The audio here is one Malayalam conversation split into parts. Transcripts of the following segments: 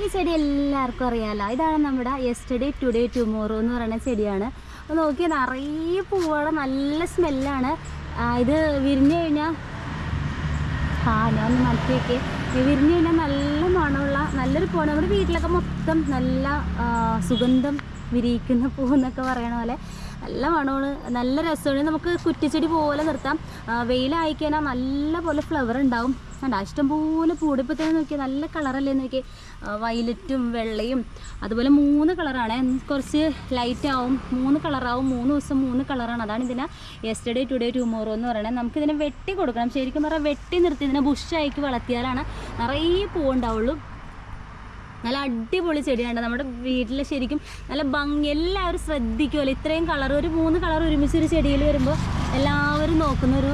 ഈ ചെടി എല്ലാവർക്കും അറിയാമല്ലോ ഇതാണ് നമ്മുടെ യെസ്റ്റർഡേ ടുഡേ ടുമോറോ എന്ന് പറയുന്ന ചെടിയാണ്. നോക്കിയാൽ നിറയെ പൂവാണ് നല്ല സ്മെല്ലാണ് ഇത് വിരിഞ്ഞു കഴിഞ്ഞാൽ ആ ഞാൻ മാറ്റി വെക്കേ. വിരിഞ്ഞു കഴിഞ്ഞാൽ നല്ല മണമുള്ള നല്ലൊരു പൂവാണ്. നമ്മുടെ വീട്ടിലൊക്കെ മൊത്തം നല്ല സുഗന്ധം വിരിയിക്കുന്ന പൂവെന്നൊക്കെ പറയണ പോലെ. നല്ല മണമാണ്. നല്ല രസമാണ്. നമുക്ക് കുറ്റിച്ചെടി പോലെ നിർത്താം. വെയിലായി വെയിലായിക്കഴിഞ്ഞാൽ നല്ല പോലെ ഫ്ലവർ ഉണ്ടാവും. കണ്ട ഇഷ്ടംപോലെ പൂടിപ്പത്തേനെ നോക്കിയാൽ നല്ല കളറല്ലേ നോക്കി വയലറ്റും വെള്ളയും അതുപോലെ മൂന്ന് കളറാണ് കുറച്ച് ലൈറ്റ് ആവും മൂന്ന് കളറാവും മൂന്ന് ദിവസം മൂന്ന് കളറാണ് അതാണ് ഇതിനെ യെസ്റ്റർഡേ ടുഡേ ടുമോറോ എന്ന് പറയുന്നത് നമുക്കിതിനെ വെട്ടി കൊടുക്കണം. ശരിക്കും പറഞ്ഞാൽ വെട്ടി നിർത്തി ഇതിനെ ബുഷായിക്ക് വളർത്തിയാലാണ് നിറയെ പൂവുണ്ടാവുള്ളൂ നല്ല അടിപൊളി ചെടിയാണ്. നമ്മുടെ വീട്ടിൽ ശരിക്കും നല്ല ഭംഗി എല്ലാവരും ശ്രദ്ധിക്കുമല്ലോ ഇത്രയും കളർ ഒരു മൂന്ന് കളർ ഒരുമിച്ച് ഒരു ചെടിയിൽ വരുമ്പോൾ എല്ലാവരും നോക്കുന്ന ഒരു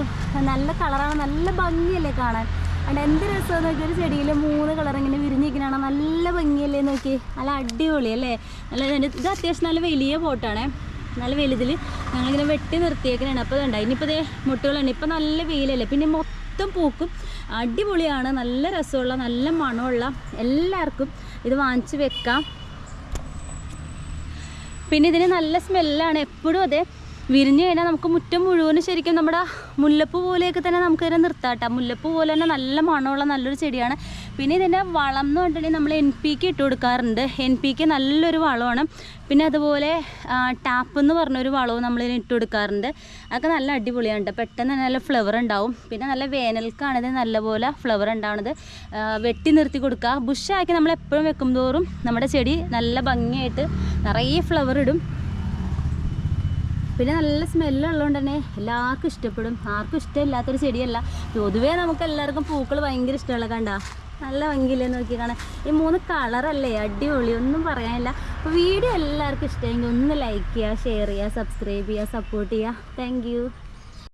നല്ല കളറാണ് നല്ല ഭംഗിയല്ലേ കാണാൻ. അതുകൊണ്ട് എന്ത് രസമാണ് നോക്കി ഒരു ചെടിയിൽ മൂന്ന് കളർ ഇങ്ങനെ വിരിഞ്ഞിരിക്കണതാണ് നല്ല ഭംഗിയല്ലേ നോക്കി നല്ല അടിപൊളി അല്ലേ? നല്ല ഇത് അത്യാവശ്യം നല്ല വലിയ പോട്ടാണേ. നല്ല വലുതിൽ ഞങ്ങളിങ്ങനെ വെട്ടി നിർത്തിയേക്കണാണ്. അപ്പോൾ ഇതുണ്ടായി ഇനിയിപ്പോൾ ഇതേ മുട്ടുകളുണ്ട്. ഇപ്പം നല്ല വെയിലല്ലേ? പിന്നെ മൊത്തം പൂക്കും. അടിപൊളിയാണ്. നല്ല രസമുള്ള നല്ല മണമുള്ള. എല്ലാവർക്കും ഇത് വാങ്ങിച്ച് വെക്കാം. പിന്നെ ഇതിന് നല്ല സ്മെല്ലാണ്. എപ്പോഴും അതെ വിരിഞ്ഞു കഴിഞ്ഞാൽ നമുക്ക് മുറ്റം മുഴുവനും ശരിക്കും നമ്മുടെ മുല്ലപ്പൂ പോലെയൊക്കെ തന്നെ നമുക്ക് ഇതിനെ കേട്ടോ. മുല്ലപ്പൂ പോലെ തന്നെ നല്ല മണമുള്ള നല്ലൊരു ചെടിയാണ്. പിന്നെ ഇതിന്റെ വളം എന്ന് പറഞ്ഞിട്ടുണ്ടെങ്കിൽ നമ്മൾ എൻ പി കെ ഇട്ട് കൊടുക്കാറുണ്ട്. എൻ പി കെ നല്ലൊരു വളമാണ്. പിന്നെ അതുപോലെ ടാപ്പ് എന്ന് പറഞ്ഞൊരു വളവും നമ്മൾ ഇട്ട് കൊടുക്കാറുണ്ട്. അതൊക്കെ നല്ല അടിപൊളിയാണ് പെട്ടെന്ന് തന്നെ നല്ല ഫ്ലവർ ഉണ്ടാവും. പിന്നെ നല്ല വേനൽക്കാണിത് നല്ലപോലെ ഫ്ലവർ ഉണ്ടാവുന്നത് വെട്ടി നിർത്തി കൊടുക്കുക. ബുഷാക്കി നമ്മൾ എപ്പോഴും വെക്കും തോറും നമ്മുടെ ചെടി നല്ല ഭംഗിയായിട്ട് നിറയെ ഫ്ലവർ ഇടും. പിന്നെ നല്ല സ്മെല്ലുള്ളതുകൊണ്ട് തന്നെ എല്ലാവർക്കും ഇഷ്ടപ്പെടും. ആർക്കും ഇഷ്ടമില്ലാത്തൊരു ചെടിയല്ല. പൊതുവേ നമുക്ക് എല്ലാവർക്കും പൂക്കൾ ഭയങ്കര ഇഷ്ടമുള്ള കണ്ട. നല്ല ഭംഗിയില്ലേ നോക്കി കാണാൻ. ഈ മൂന്ന് കളറല്ലേ അടിപൊളി. ഒന്നും പറയാനില്ല. അപ്പോൾ വീഡിയോ എല്ലാവർക്കും ഇഷ്ടമെങ്കിൽ ഒന്ന് ലൈക്ക് ചെയ്യുക ഷെയർ ചെയ്യുക സബ്സ്ക്രൈബ് ചെയ്യുക സപ്പോർട്ട് ചെയ്യുക. താങ്ക്